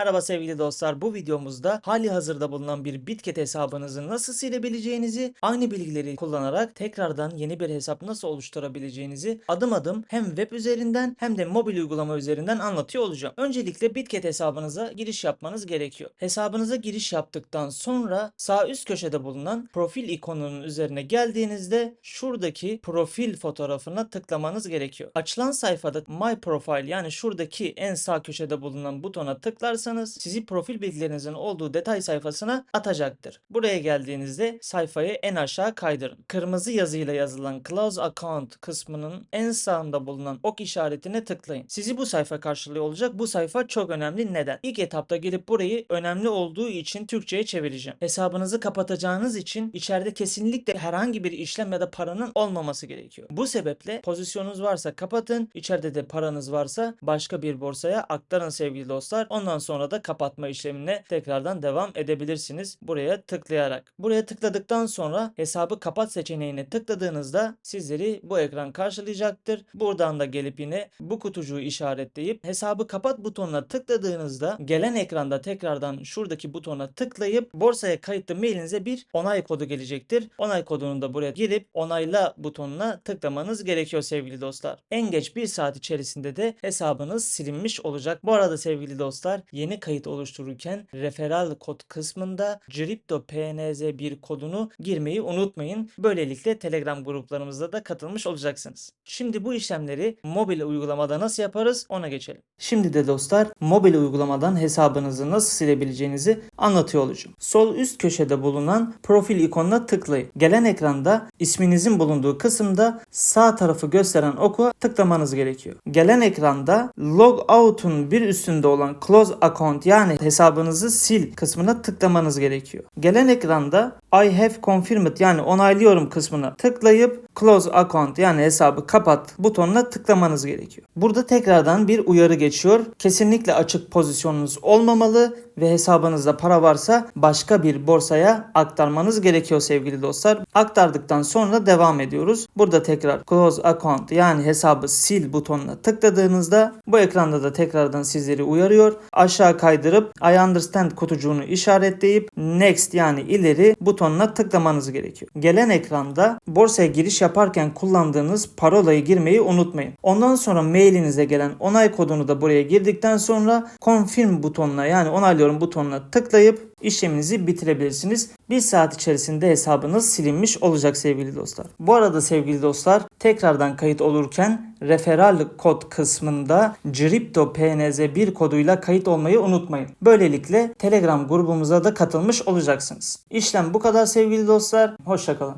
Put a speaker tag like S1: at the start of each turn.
S1: Merhaba sevgili dostlar. Bu videomuzda hali hazırda bulunan bir Bitget hesabınızı nasıl silebileceğinizi, aynı bilgileri kullanarak tekrardan yeni bir hesap nasıl oluşturabileceğinizi adım adım hem web üzerinden hem de mobil uygulama üzerinden anlatıyor olacağım. Öncelikle Bitget hesabınıza giriş yapmanız gerekiyor. Hesabınıza giriş yaptıktan sonra sağ üst köşede bulunan profil ikonunun üzerine geldiğinizde şuradaki profil fotoğrafına tıklamanız gerekiyor. Açılan sayfada My Profile yani şuradaki en sağ köşede bulunan butona tıklarsanız sizi profil bilgilerinizin olduğu detay sayfasına atacaktır. Buraya geldiğinizde sayfayı en aşağı kaydırın. Kırmızı yazıyla yazılan Close Account kısmının en sağında bulunan ok işaretine tıklayın. Sizi bu sayfa karşılıyor olacak. Bu sayfa çok önemli. Neden? İlk etapta gelip burayı önemli olduğu için Türkçe'ye çevireceğim. Hesabınızı kapatacağınız için içeride kesinlikle herhangi bir işlem ya da paranın olmaması gerekiyor. Bu sebeple pozisyonunuz varsa kapatın. İçeride de paranız varsa başka bir borsaya aktarın sevgili dostlar. Ondan sonra da kapatma işlemine tekrardan devam edebilirsiniz. Buraya tıklayarak. Buraya tıkladıktan sonra hesabı kapat seçeneğine tıkladığınızda sizleri bu ekran karşılayacaktır. Buradan da gelip yine bu kutucuğu işaretleyip hesabı kapat butonuna tıkladığınızda gelen ekranda tekrardan şuradaki butona tıklayıp borsaya kayıtlı mailinize bir onay kodu gelecektir. Onay kodunu da buraya girip onayla butonuna tıklamanız gerekiyor sevgili dostlar. En geç bir saat içerisinde de hesabınız silinmiş olacak. Bu arada sevgili dostlar yeni kayıt oluştururken referral kod kısmında Cripto PNZ1 kodunu girmeyi unutmayın. Böylelikle Telegram gruplarımızda da katılmış olacaksınız. Şimdi bu işlemleri mobil uygulamada nasıl yaparız ona geçelim. Şimdi de dostlar mobil uygulamadan hesabınızı nasıl silebileceğinizi anlatıyor olacağım. Sol üst köşede bulunan profil ikonuna tıklayın. Gelen ekranda isminizin bulunduğu kısımda sağ tarafı gösteren oku tıklamanız gerekiyor. Gelen ekranda log out'un bir üstünde olan close account yani hesabınızı sil kısmına tıklamanız gerekiyor. Gelen ekranda I have confirmed yani onaylıyorum kısmına tıklayıp close account yani hesabı kapat butonuna tıklamanız gerekiyor. Burada tekrardan bir uyarı geçiyor. Kesinlikle açık pozisyonunuz olmamalı ve hesabınızda para varsa başka bir borsaya aktarmanız gerekiyor sevgili dostlar. Aktardıktan sonra devam ediyoruz. Burada tekrar close account yani hesabı sil butonuna tıkladığınızda bu ekranda da tekrardan sizleri uyarıyor. Aşağı kaydırıp I understand kutucuğunu işaretleyip next yani ileri butonuna tıklamanız gerekiyor. Gelen ekranda borsaya giriş yaparken kullandığınız parolayı girmeyi unutmayın. Ondan sonra mailinize gelen onay kodunu da buraya girdikten sonra confirm butonuna yani onaylıyorum butonuna tıklayıp işleminizi bitirebilirsiniz. Bir saat içerisinde hesabınız silinmiş olacak sevgili dostlar. Bu arada sevgili dostlar tekrardan kayıt olurken referral kod kısmında Cripto PNZ1 koduyla kayıt olmayı unutmayın. Böylelikle Telegram grubumuza da katılmış olacaksınız. İşlem bu kadar sevgili dostlar. Hoşçakalın.